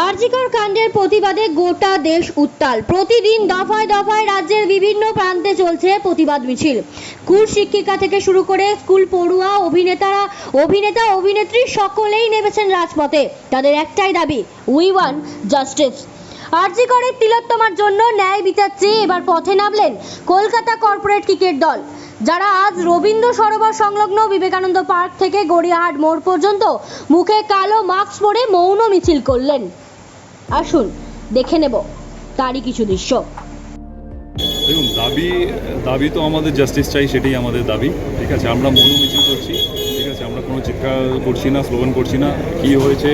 আরজিকর কাণ্ডের প্রতিবাদে গোটা দেশ উত্তাল। প্রতিদিন দফায় দফায় রাজ্যের বিভিন্ন প্রান্তে চলছে প্রতিবাদ মিছিল। স্কুল শিক্ষিকা থেকে শুরু করে স্কুল পড়ুয়া, অভিনেতারা, অভিনেতা, অভিনেত্রী সকলেই নেমেছেন রাজপথে। তাদের একটাই দাবি উই ওয়ান জাস্টিস আরজিকরের তিলোত্তমার জন্য ন্যায় বিচার চেয়ে এবার পথে নামলেন কলকাতা কর্পোরেট ক্রিকেট দল। যারা আজ রবীন্দ্র সরোবর সংলগ্ন বিবেকানন্দ পার্ক থেকে গড়িয়াহাট মোড় পর্যন্ত মুখে কালো মাস্ক পরে মৌন মিছিল করলেন। আসুন, দেখে নেব তারই কিছু দৃশ্য। দেখুন, দাবি দাবি তো আমাদের জাস্টিস চাই, সেটাই আমাদের দাবি। ঠিক আছে, আমরা মনো মিছিল করছি। ঠিক আছে, আমরা কোনো চিৎকার করছি না স্লোগান করছি না। কি হয়েছে,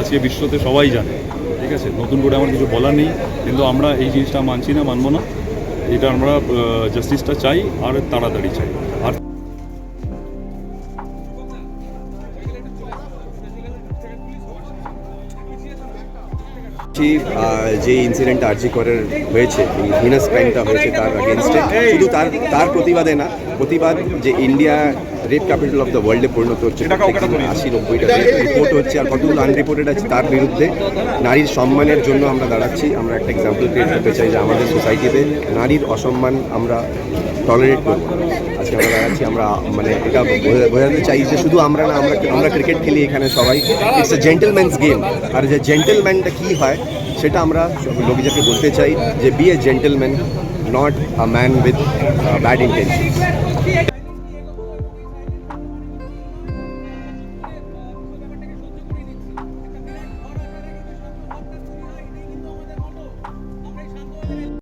আজকে বিশ্বতে সবাই জানে। ঠিক আছে, নতুন করে আমার কিছু বলার নেই, কিন্তু আমরা এই জিনিসটা মানছি না, মানবো না। এটা আমরা জাস্টিসটা চাই আর তাড়াতাড়ি চাই। আর যে ইনসিডেন্ট আরজি করের হয়েছে হিনাস ক্রাইমটা হয়েছে তার অগেনস্টে শুধু তার তার প্রতিবাদে না প্রতিবাদ যে India red capital of the ওয়ার্ল্ডে পরিণত হচ্ছে আশি নব্বইটা রিপোর্ট হচ্ছে আর কতগুলো আনরিপোর্টেড আছে তার বিরুদ্ধে নারীর সম্মানের জন্য আমরা দাঁড়াচ্ছি আমরা একটা এক্সাম্পল ক্রিয়েট করতে চাই যে আমাদের সোসাইটিতে নারীর অসম্মান আমরা টলারেট করব। আজকে আমরা দাঁড়াচ্ছি আমরা মানে এটা বোঝা- বোঝাতে চাই যে শুধু আমরা না, আমরা আমরা ক্রিকেট খেলি এখানে সবাই। ইটস এ জেন্টেলম্যানস গেম আর যে জেন্টেলম্যানটা কী হয়, সেটা আমরা সব লোকজনকে বলতে চাই যে be a gentleman not a man with bad intention